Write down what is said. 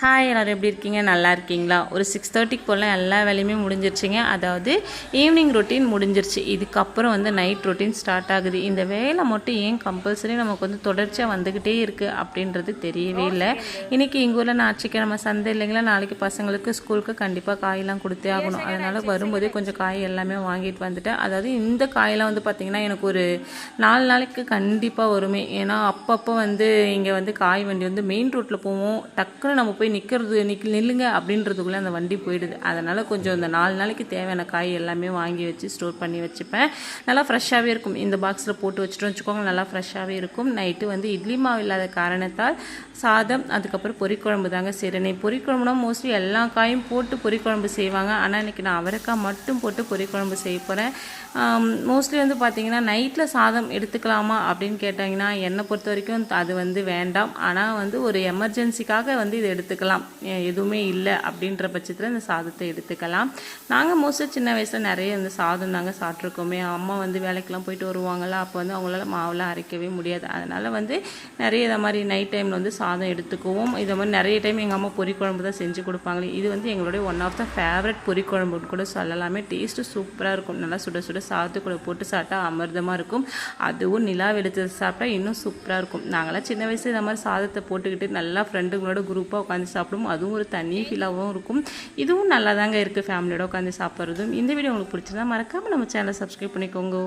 Hi எல்லோரும் எப்படி இருக்கீங்க? நல்லா இருக்கீங்களா? ஒரு சிக்ஸ் தேர்ட்டிக்கு போல் எல்லா வேலையுமே முடிஞ்சிருச்சுங்க. அதாவது ஈவினிங் ரொட்டீன் முடிஞ்சிருச்சு. இதுக்கப்புறம் வந்து நைட் ரொட்டீன் ஸ்டார்ட் ஆகுது. இந்த வேலை மட்டும் ஏன் கம்பல்சரி நமக்கு வந்து தொடர்ச்சியாக வந்துக்கிட்டே இருக்குது அப்படின்றது தெரியவே இல்லை. இன்றைக்கி எங்கள் ஊரில் ஞாயிற்றுக்கிழமை சந்தை இல்லைங்களா? நாளைக்கு பசங்களுக்கு ஸ்கூலுக்கு கண்டிப்பாக காயெல்லாம் கொடுத்தே ஆகணும். அதனால் வரும்போதே கொஞ்சம் காய் எல்லாமே வாங்கிட்டு வந்துட்டேன். அதாவது இந்த காயெல்லாம் வந்து பார்த்திங்கன்னா எனக்கு ஒரு நாலு நாளைக்கு கண்டிப்பாக வருமே. ஏன்னா அப்பப்போ வந்து இங்கே வந்து காய் வண்டி வந்து மெயின் ரோட்டில் போவோம். டக்குன்னு நம்ம போய் நிற்கிறது நிக் நில்லுங்க அப்படின்றதுக்குள்ளே அந்த வண்டி போயிடுது. அதனால் கொஞ்சம் இந்த நாலு நாளைக்கு தேவையான காய் எல்லாமே வாங்கி வச்சு ஸ்டோர் பண்ணி வச்சுப்பேன். நல்லா ஃப்ரெஷ்ஷாகவே இருக்கும். இந்த பாக்ஸில் போட்டு வச்சுட்டோம் வச்சுக்கோங்க நல்லா ஃப்ரெஷ்ஷாகவே இருக்கும். நைட்டு வந்து இட்லி மாவு இல்லாத காரணத்தால் சாதம் அதுக்கப்புறம் பொரிக்குழம்பு தாங்க செய்கிறேன் பொறிக்குழம்புனா மோஸ்ட்லி எல்லா காயும் போட்டு பொறிக்குழம்பு செய்வாங்க. ஆனால் இன்றைக்கி நான் அவரைக்காய் மட்டும் போட்டு பொறிக்குழம்பு செய்ய போகிறேன் மோஸ்ட்லி வந்து பார்த்திங்கன்னா நைட்டில் சாதம் எடுத்துக்கலாமா அப்படின்னு கேட்டாங்கன்னா என்னை பொறுத்த வரைக்கும் அது வந்து வேண்டாம். ஆனால் வந்து ஒரு எமர்ஜென்சிக்காக வந்து இதை எடுத்துக்கலாம். எதுவுமே இல்லை அப்படின்ற பட்சத்தில் இந்த சாதத்தை எடுத்துக்கலாம். நாங்கள் மோஸ்ட்லி சின்ன வயசில் நிறைய இந்த சாதம் நாங்கள் சாப்பிட்ருக்கோமே அம்மா வந்து வேலைக்கெல்லாம் போயிட்டு வருவாங்களா? அப்போ வந்து அவங்களால மாவெல்லாம் அரைக்கவே முடியாது. அதனால் வந்து நிறைய இதை மாதிரி நைட் டைமில் வந்து சாதம் எடுத்துக்குவோம். இதை மாதிரி நிறைய டைம் எங்கள் அம்மா பொரிக்குழம்பு தான் செஞ்சு கொடுப்பாங்களே இது வந்து எங்களுடைய ஒன் ஆஃப் த ஃபேவரட் பொரிக்குழம்புன்னு கூட சொல்லலாமே. டேஸ்ட்டு சூப்பராக இருக்கும். நல்லா சுட சுட சாதத்துக்குள்ளே போட்டு சாப்பிட்டா அமிர்தமாக இருக்கும். அதுவும் நிலா எடுத்து சாப்பிட்டா இன்னும் சூப்பராக இருக்கும். நாங்களாம் சின்ன வயசு இந்த மாதிரி சாதத்தை போட்டுக்கிட்டு நல்லா ஃப்ரெண்டுங்களோட குரூப்பாக உட்காந்து சாப்பிடுவோம். அதுவும் ஒரு தனி ஃபீலாகவும் இருக்கும். இதுவும் நல்லா தாங்க இருக்குது ஃபேமிலியோட உட்காந்து சாப்பிட்றதும். இந்த வீடியோ உங்களுக்கு பிடிச்சிருந்தா மறக்காமல் நம்ம சேனலை சப்ஸ்கிரைப் பண்ணிக்கோங்க.